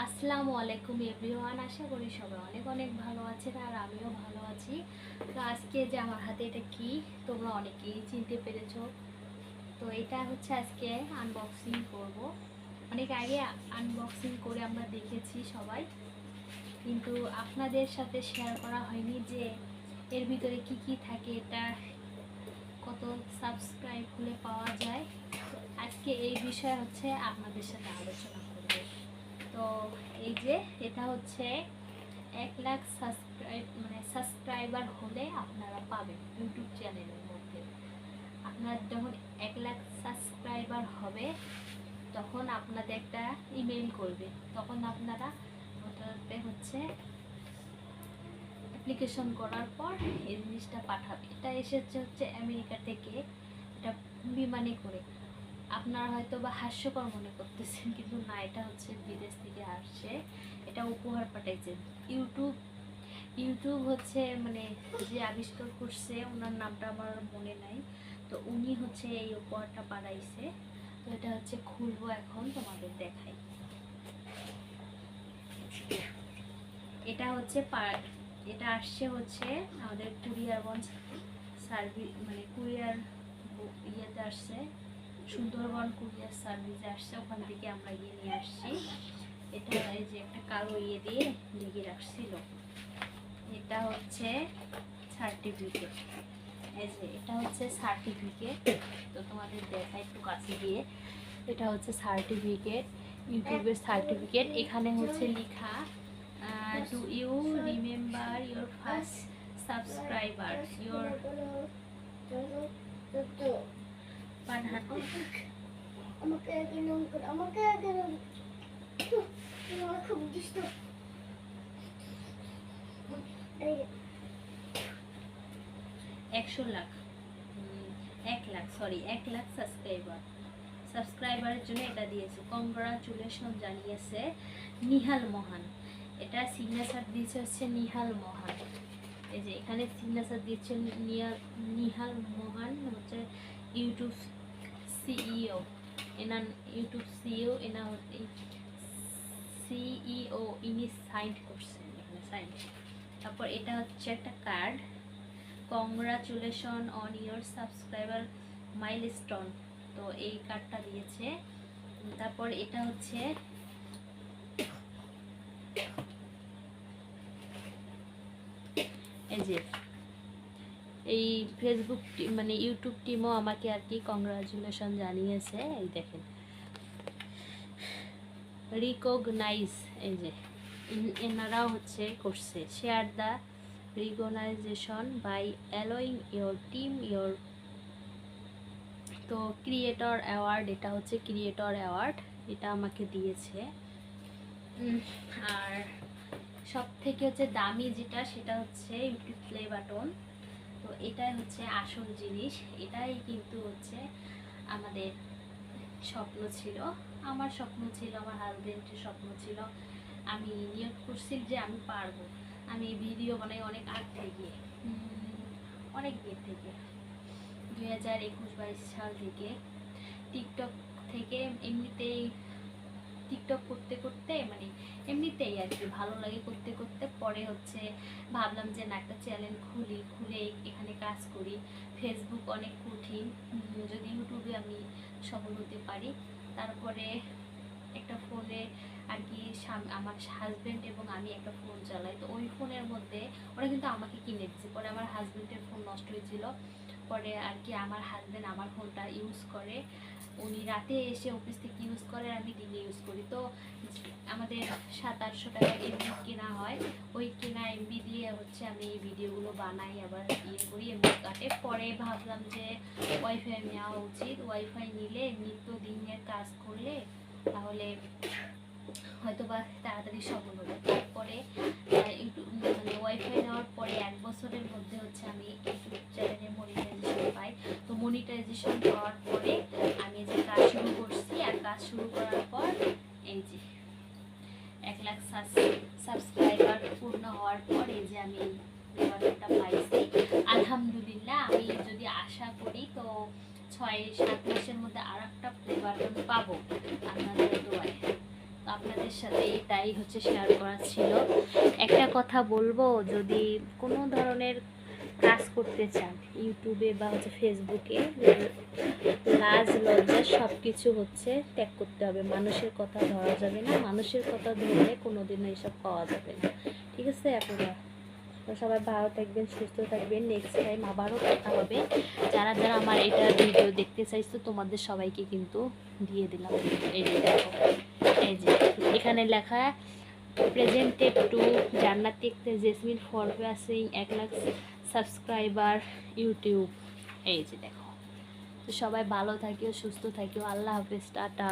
আসসালামু আলাইকুম এভরিওয়ান, আশা করি সবাই অনেক অনেক ভালো আছেন আর আমিও ভালো আছি। তো আজকে যে আমার হাতে এটা কি, তোমরা অনেকেই চিনতে পেরেছ। তো এটা হচ্ছে আজকে আনবক্সিং করব। অনেক আগে আনবক্সিং করে আমরা দেখেছি সবাই, কিন্তু আপনাদের সাথে শেয়ার করা হয়নি যে এর ভিতরে কি কি থাকে, এটা কত সাবস্ক্রাইব হলে পাওয়া যায়। আজকে এই বিষয়ে হচ্ছে আপনাদের সাথে আলোচনা তো এই যে এটা হচ্ছে এক লাখ সাবস্ক্রাইব মানে সাবস্ক্রাইবার হলে আপনারা পাবেন ইউটিউব চ্যানেলের মধ্যে। আপনার যখন এক লাখ সাবস্ক্রাইবার হবে, তখন আপনাদের একটা ইমেল করবে। তখন আপনারা ওটাতে হচ্ছে অ্যাপ্লিকেশন করার পর এই জিনিসটা পাঠাবে। এটা এসেছে হচ্ছে আমেরিকা থেকে। এটা বিমানে করে। আপনারা হয়তো বা হাস্যকর মনে করতেছেন, কিন্তু না, এটা হচ্ছে বিদেশ থেকে আসছে এটা উপহার পাঠাইছে ইউটিউব। ইউটিউব হচ্ছে মানে যে আবিষ্কার করছে, ওনার নামটা আমার মনে নাই। তো উনি হচ্ছে এই উপহারটা পাঠাইছে তো এটা হচ্ছে খুলবো এখন তোমাদের দেখাই। এটা হচ্ছে এটা আসছে হচ্ছে আমাদের কুরিয়ারগঞ্জ সার্ভিস মানে কুরিয়ার ইয়েতে আসছে। সুন্দরবন কুরিয়ার সার্ভিসে আসছে, ওখান থেকে আমরা গিয়ে নিয়ে আসছি। এটা এই যে একটা কালো ইয়ে দিয়ে লেগে রাখছিল। এটা হচ্ছে সার্টিফিকেট এই যে, এটা হচ্ছে সার্টিফিকেট তো তোমাদের দেখা একটু কাছে গিয়ে, এটা হচ্ছে সার্টিফিকেট ইউটিউবের সার্টিফিকেট এখানে হচ্ছে লেখা do you remember your first subscriber your এটা দিয়েছে। কংগ্রাচুলেশন জানিয়েছে নিহাল মহান। এটা সিগনেচার দিয়েছে হচ্ছে নিহাল মহান। এই যে এখানে সিগনেচার দিচ্ছে নিহাল মহান, হচ্ছে ইউটিউব সিইও এনার ইউটিউব সিইও এনা সিইও ইনি সাইন করছেন এখানে সাইন তারপর এটা হচ্ছে একটা card congratulation on your subscriber milestone তো এই কার্ডটা দিয়েছে। তারপর এটা হচ্ছে এই যে এই ফেসবুক মানে ইউটিউব টিমও আমাকে আর কি কংগ্রাচুলেশন জানিয়েছে। এই দেখেন। রিকগনাইজ এই যে এনারাও হচ্ছে করছে। Share the recognition by allowing your team your তো ক্রিয়েটর অ্যাওয়ার্ড এটা হচ্ছে ক্রিয়েটর অ্যাওয়ার্ড এটা আমাকে দিয়েছে। আর সব থেকে হচ্ছে দামি যেটা, সেটা হচ্ছে ইউটিউব প্লে বাটন তো এটাই হচ্ছে আসল জিনিস, এটাই কিন্তু হচ্ছে আমাদের স্বপ্ন ছিল। আমার স্বপ্ন ছিল, আমার হাজব্যান্ডের স্বপ্ন ছিল আমি নিয়োগ করছি যে আমি পারব। আমি ভিডিও বানাই অনেক আগ থেকে অনেক দিক থেকে। দুই হাজার একুশ বাইশ সাল থেকে, টিকটক থেকে এমনিতেই টিকটক করতে করতে মানে এমনিতেই আর কি ভালো লাগে করতে করতে। পরে হচ্ছে ভাবলাম যে না একটা চ্যানেল খুলি, খুলে এখানে কাজ করি। ফেসবুক অনেক কঠিন যদি ইউটিউবে আমি সফল হতে পারি। তারপরে একটা ফোনে আর কি আমার হাজব্যান্ড এবং আমি একটা ফোন চালাই। তো ওই ফোনের মধ্যে ওরা কিন্তু আমাকে কিনে দিচ্ছে পরে আমার হাজব্যান্ডের ফোন নষ্ট হয়েছিল। পরে আর কি আমার হাজব্যান্ড আমার ফোনটা ইউজ করে। উনি রাতে এসে অফিস থেকে ইউজ করে, আমি দিনে ইউজ করি। তো আমাদের সাত আটশো টাকা এমবি কেনা হয়। ওই কেনা এমবি দিয়ে হচ্ছে আমি এই ভিডিওগুলো বানাই, আবার ইয়ে করি এমবি কাটে। পরে ভাবলাম যে ওয়াইফাই নেওয়া উচিত। ওয়াইফাই নিলে নিত্য দিনের কাজ করলে তাহলে হয়তো বা তাড়াতাড়ি সফল হবে। তারপরে মানে ওয়াইফাই নেওয়ার পরে এক বছরের মধ্যে হচ্ছে আমি ইউটিউব চ্যানেলে মনিটাইজেশন পাই। তো মনিটাইজেশন পাওয়ার পরে শুরু করছি আর কাজ শুরু করার পর এই যে এক লাখ সাবস্ক্রাইবার পূর্ণ হওয়ার পর এই যে আমি রেওয়ার্ডটা পাইছি। আলহামদুলিল্লাহ, আমি যদি আশা করি তো ছয় সাত মাসের মধ্যে আর একটা প্লে পাবো আপনাদের দোয়ায়। আপনাদের সাথে এটাই হচ্ছে শেয়ার করা ছিল। একটা কথা বলব, যদি কোনো ধরনের কাজ করতে চান, ইউটিউবে বা হচ্ছে ফেসবুকে লাজ, লজ্জা সব কিছু হচ্ছে ত্যাগ করতে হবে। মানুষের কথা ধরা যাবে না, মানুষের কথা ধরলে কোনোদিনও এসব পাওয়া যাবে না। ঠিক আছে আপনারা সবাই ভালো থাকবেন, সুস্থ থাকবেন। নেক্সট টাইম আবারও কথা হবে। যারা যারা আমার এটা ভিডিও দেখতে চাইছো, তোমাদের সবাইকে কিন্তু দিয়ে দিলাম। এই যে এই যে এখানে লেখা presented to Jannati Jesmin for passing এক লাখ সাবস্ক্রাইবার ইউটিউব এই যে দেখো। তো সবাই ভালো থাকিও সুস্থ থাকিও। আল্লাহ হাফিজ টাটা।